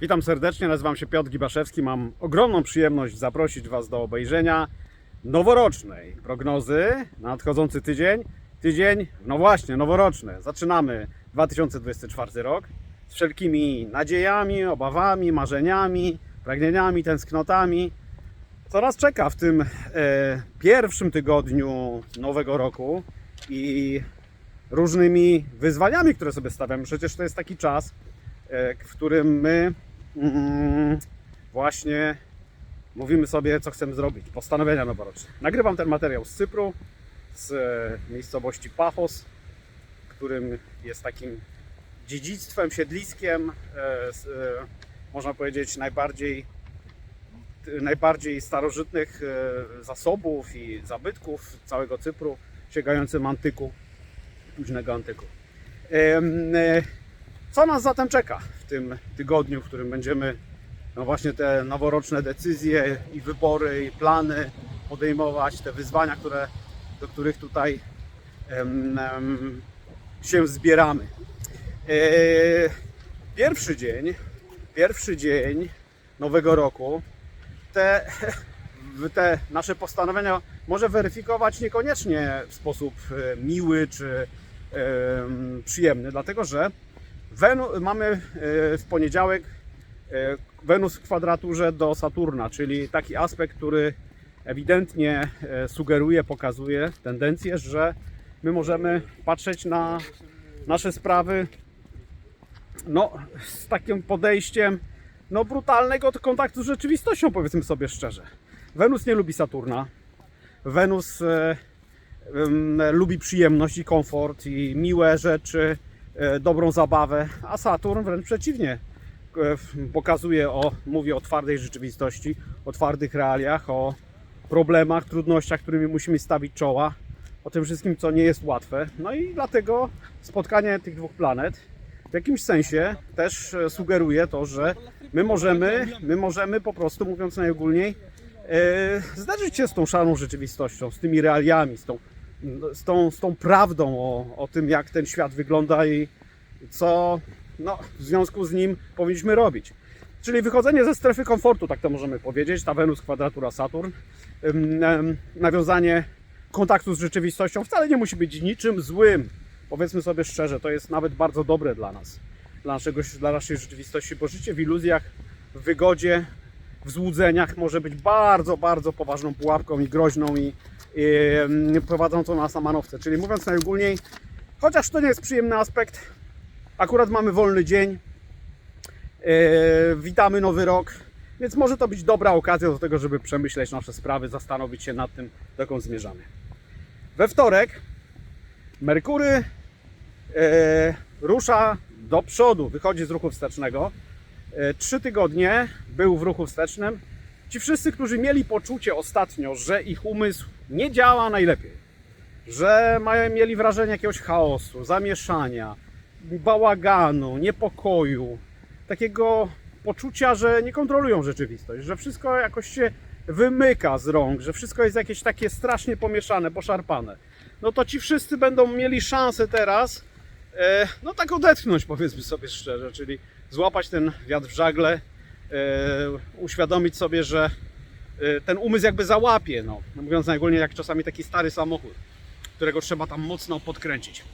Witam serdecznie, nazywam się Piotr Gibaszewski. Mam ogromną przyjemność zaprosić Was do obejrzenia noworocznej prognozy na nadchodzący tydzień. Tydzień, no właśnie, noworoczny. Zaczynamy 2024 rok z wszelkimi nadziejami, obawami, marzeniami, pragnieniami, tęsknotami. Co nas czeka w tym e, pierwszym tygodniu nowego roku i różnymi wyzwaniami, które sobie stawiamy. Przecież to jest taki czas, w którym my mm, właśnie mówimy sobie, co chcemy zrobić. Postanowienia noworoczne. Nagrywam ten materiał z Cypru, z e, miejscowości Pafos, którym jest takim dziedzictwem, siedliskiem, e, e, można powiedzieć, najbardziej najbardziej starożytnych e, zasobów i zabytków całego Cypru, sięgającym antyku, późnego antyku. Co nas zatem czeka w tym tygodniu, w którym będziemy no właśnie te noworoczne decyzje i wybory i plany podejmować, te wyzwania, które, do których tutaj em, em, się zbieramy. E, Pierwszy dzień, pierwszy dzień nowego roku te, te nasze postanowienia może weryfikować niekoniecznie w sposób e, miły czy em, przyjemny, dlatego że Wenu, mamy e, w poniedziałek e, Wenus w kwadraturze do Saturna, czyli taki aspekt, który ewidentnie e, sugeruje, pokazuje tendencję, że my możemy patrzeć na nasze sprawy no, z takim podejściem no, brutalnego kontaktu z rzeczywistością, powiedzmy sobie szczerze. Wenus nie lubi Saturna. Wenus e, em, lubi przyjemność i komfort i miłe rzeczy, e, dobrą zabawę, a Saturn wręcz przeciwnie. e, Pokazuje o, mówi o twardej rzeczywistości, o twardych realiach, o problemach, trudnościach, którymi musimy stawić czoła, o tym wszystkim, co nie jest łatwe. No i dlatego spotkanie tych dwóch planet w jakimś sensie też e, sugeruje to, że my możemy, my możemy po prostu, mówiąc najogólniej, e, zderzyć się z tą szarą rzeczywistością, z tymi realiami, z tą, z tą, z tą prawdą o, o tym, jak ten świat wygląda i co no, w związku z nim powinniśmy robić. Czyli wychodzenie ze strefy komfortu, tak to możemy powiedzieć, ta Wenus kwadratura Saturn, nawiązanie kontaktu z rzeczywistością wcale nie musi być niczym złym. Powiedzmy sobie szczerze, to jest nawet bardzo dobre dla nas, dla, naszego, dla naszej rzeczywistości, bo życie w iluzjach, w wygodzie, w złudzeniach może być bardzo, bardzo poważną pułapką i groźną i, i em, prowadzącą nas na manowce. Czyli mówiąc najogólniej, chociaż to nie jest przyjemny aspekt, akurat mamy wolny dzień, e, witamy nowy rok, więc może to być dobra okazja do tego, żeby przemyśleć nasze sprawy, zastanowić się nad tym, dokąd zmierzamy. We wtorek Merkury e, rusza do przodu, wychodzi z ruchu wstecznego. Trzy tygodnie był w ruchu wstecznym. Ci wszyscy, którzy mieli poczucie ostatnio, że ich umysł nie działa najlepiej, że mają, mieli wrażenie jakiegoś chaosu, zamieszania, bałaganu, niepokoju, takiego poczucia, że nie kontrolują rzeczywistość, że wszystko jakoś się wymyka z rąk, że wszystko jest jakieś takie strasznie pomieszane, poszarpane. No to ci wszyscy będą mieli szansę teraz, e, no tak odetchnąć, powiedzmy sobie szczerze, czyli złapać ten wiatr w żagle, e, uświadomić sobie, że ten umysł jakby załapie, no, mówiąc najogólniej jak czasami taki stary samochód, którego trzeba tam mocno podkręcić.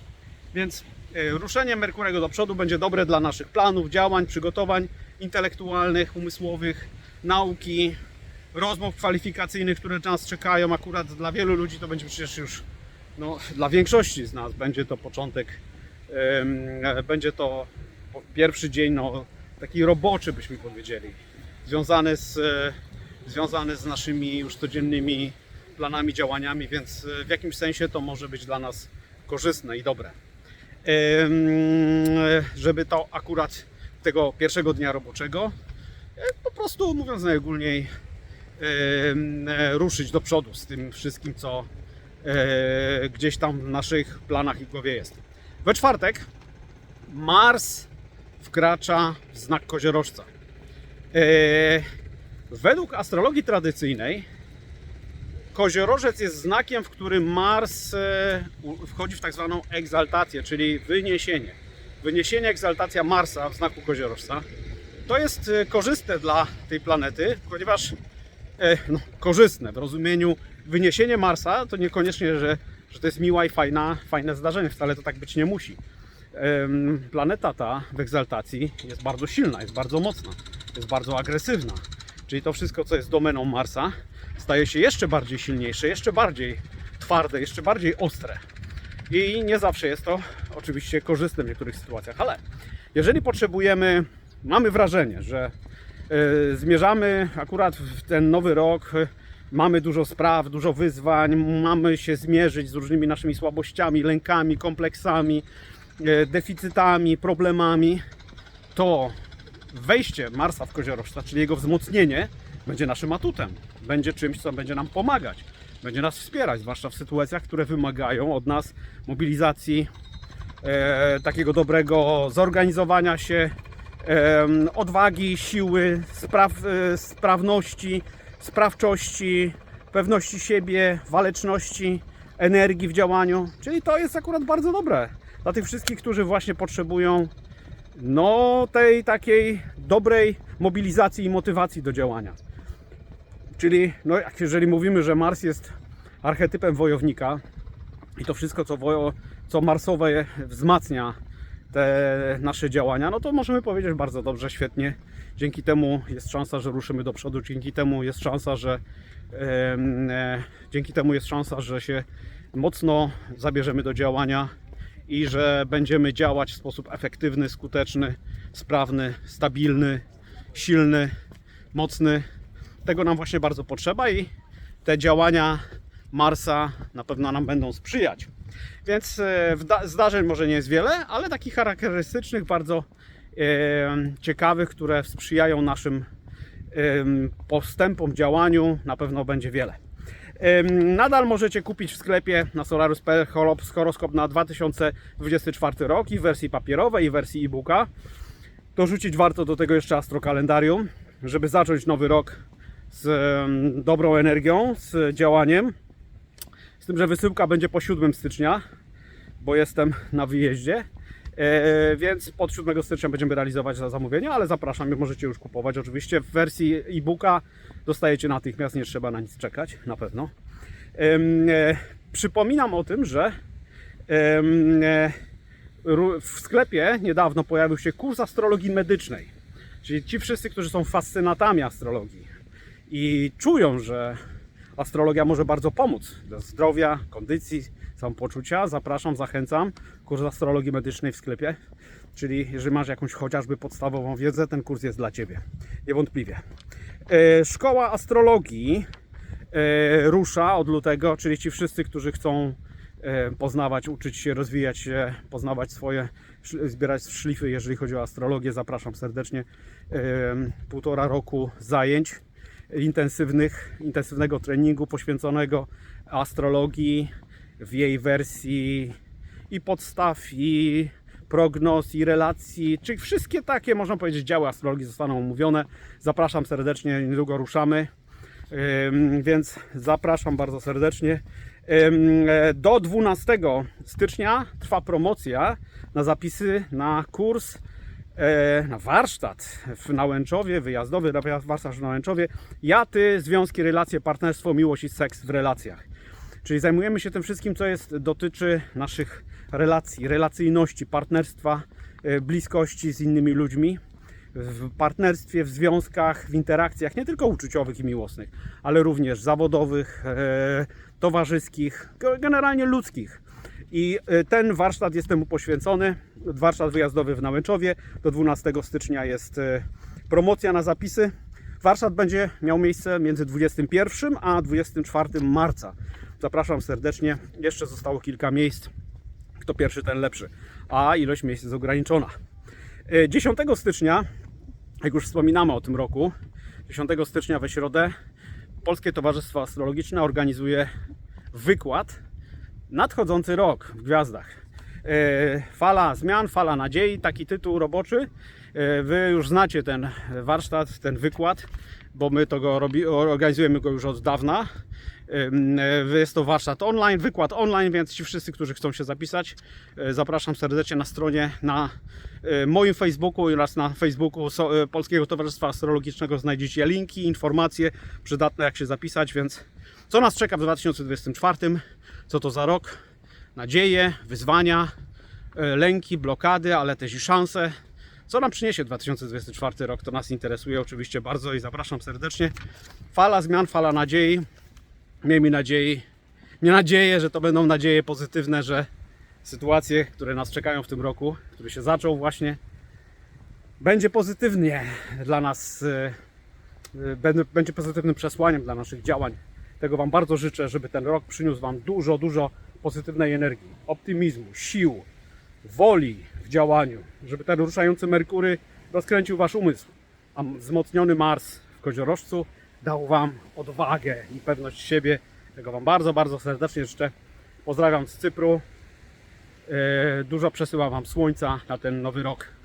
Więc e, ruszenie Merkurego do przodu będzie dobre dla naszych planów, działań, przygotowań intelektualnych, umysłowych, nauki, rozmów kwalifikacyjnych, które nas czekają. Akurat dla wielu ludzi to będzie przecież już, no, dla większości z nas będzie to początek, e, będzie to pierwszy dzień, no, taki roboczy byśmy powiedzieli, związany z, e, związany z naszymi już codziennymi planami, działaniami, więc e, w jakimś sensie to może być dla nas korzystne i dobre. Em, Żeby to akurat tego pierwszego dnia roboczego e, po prostu, mówiąc najogólniej, e, ruszyć do przodu z tym wszystkim, co e, gdzieś tam w naszych planach i głowie jest. We czwartek Mars wkracza w znak koziorożca. Według astrologii tradycyjnej koziorożec jest znakiem, w którym Mars e, wchodzi w tak zwaną egzaltację, czyli wyniesienie. Wyniesienie, egzaltacja Marsa w znaku koziorożca to jest e, korzystne dla tej planety, ponieważ e, no, korzystne w rozumieniu wyniesienie Marsa to niekoniecznie, że, że to jest miła i fajna, fajne zdarzenie, wcale to tak być nie musi. Planeta ta w egzaltacji jest bardzo silna, jest bardzo mocna, jest bardzo agresywna. Czyli to wszystko, co jest domeną Marsa, staje się jeszcze bardziej silniejsze, jeszcze bardziej twarde, jeszcze bardziej ostre. I nie zawsze jest to oczywiście korzystne w niektórych sytuacjach, ale jeżeli potrzebujemy, mamy wrażenie, że e, zmierzamy akurat w ten nowy rok, mamy dużo spraw, dużo wyzwań, mamy się zmierzyć z różnymi naszymi słabościami, lękami, kompleksami, e, deficytami, problemami, to wejście Marsa w koziorożca, czyli jego wzmocnienie, będzie naszym atutem. Będzie czymś, co będzie nam pomagać. Będzie nas wspierać, zwłaszcza w sytuacjach, które wymagają od nas mobilizacji, e, takiego dobrego zorganizowania się, em, odwagi, siły, spraw, e, sprawności, sprawczości, pewności siebie, waleczności, energii w działaniu. Czyli to jest akurat bardzo dobre dla tych wszystkich, którzy właśnie potrzebują no, tej takiej dobrej mobilizacji i motywacji do działania. Czyli, no, jeżeli mówimy, że Mars jest archetypem wojownika i to wszystko, co, wojo, co marsowe wzmacnia te nasze działania, no to możemy powiedzieć bardzo dobrze, świetnie. Dzięki temu jest szansa, że ruszymy do przodu, dzięki temu jest szansa, że e, dzięki temu jest szansa, że się mocno zabierzemy do działania i że będziemy działać w sposób efektywny, skuteczny, sprawny, stabilny, silny, mocny. Tego nam właśnie bardzo potrzeba i te działania Marsa na pewno nam będą sprzyjać. Więc e, zdarzeń może nie jest wiele, ale takich charakterystycznych, bardzo e, ciekawych, które sprzyjają naszym postępom, działaniu, na pewno będzie wiele. Nadal możecie kupić w sklepie na Solarus.pl horoskop na 2024 rok i w wersji papierowej, i w wersji e-booka. Dorzucić warto do tego jeszcze astrokalendarium, żeby zacząć nowy rok z dobrą energią, z działaniem. Z tym, że wysyłka będzie po 7 stycznia, bo jestem na wyjeździe. E, więc od 7 stycznia będziemy realizować za zamówienie, ale zapraszam, możecie już kupować. Oczywiście w wersji e-booka dostajecie natychmiast, nie trzeba na nic czekać, na pewno. E, przypominam o tym, że e, w sklepie niedawno pojawił się kurs astrologii medycznej. Czyli ci wszyscy, którzy są fascynatami astrologii i czują, że astrologia może bardzo pomóc dla zdrowia, kondycji, samopoczucia. Zapraszam, zachęcam. Kurs astrologii medycznej w sklepie. Czyli jeżeli masz jakąś chociażby podstawową wiedzę, ten kurs jest dla Ciebie. Niewątpliwie. E, Szkoła astrologii e, rusza od lutego, czyli ci wszyscy, którzy chcą e, poznawać, uczyć się, rozwijać się, poznawać swoje, zbierać szlify, jeżeli chodzi o astrologię. Zapraszam serdecznie. Półtora roku zajęć intensywnych, intensywnego treningu poświęconego astrologii w jej wersji i podstaw, i prognoz, i relacji, czyli wszystkie takie, można powiedzieć, działy astrologii zostaną omówione. Zapraszam serdecznie, niedługo ruszamy. Więc zapraszam bardzo serdecznie. E, Do 12 stycznia trwa promocja na zapisy na kurs, na warsztat w Nałęczowie, wyjazdowy warsztat w Nałęczowie. Ja, ty, związki, relacje, partnerstwo, miłość i seks w relacjach. Czyli zajmujemy się tym wszystkim, co jest, dotyczy naszych relacji, relacyjności, partnerstwa, e, bliskości z innymi ludźmi w partnerstwie, w związkach, w interakcjach nie tylko uczuciowych i miłosnych, ale również zawodowych, e, towarzyskich, ge- generalnie ludzkich. I e, ten warsztat jest temu poświęcony. Warsztat wyjazdowy w Nałęczowie. Do 12 stycznia jest e, promocja na zapisy. Warsztat będzie miał miejsce między 21 a 24 marca. Zapraszam serdecznie. Jeszcze zostało kilka miejsc. Kto pierwszy, ten lepszy. A ilość miejsc jest ograniczona. E, 10 stycznia, jak już wspominamy o tym roku, 10 stycznia we środę Polskie Towarzystwo Astrologiczne organizuje wykład Nadchodzący rok w gwiazdach. E, Fala zmian, fala nadziei, taki tytuł roboczy. E, Wy już znacie ten warsztat, ten wykład, bo my to go robi, organizujemy go już od dawna. E, Jest to warsztat online, wykład online, więc ci wszyscy, którzy chcą się zapisać, zapraszam serdecznie na stronie na moim Facebooku oraz na Facebooku Polskiego Towarzystwa Astrologicznego znajdziecie linki, informacje przydatne jak się zapisać, więc co nas czeka w 2024, co to za rok, nadzieje, wyzwania, e, lęki, blokady, ale też i szanse. Co nam przyniesie 2024 rok, to nas interesuje oczywiście bardzo i zapraszam serdecznie. Fala zmian, fala nadziei. Miejmy nadziei, nie nadzieję, że to będą nadzieje pozytywne, że sytuacje, które nas czekają w tym roku, który się zaczął właśnie, będzie pozytywnie dla nas, e, e, będzie pozytywnym przesłaniem dla naszych działań. Tego Wam bardzo życzę, żeby ten rok przyniósł Wam dużo, dużo pozytywnej energii, optymizmu, sił, woli w działaniu, żeby ten ruszający Merkury rozkręcił Wasz umysł, a wzmocniony Mars w Koziorożcu dał Wam odwagę i pewność siebie. Tego Wam bardzo, bardzo serdecznie życzę. Pozdrawiam z Cypru. E, Dużo przesyłam Wam słońca na ten nowy rok.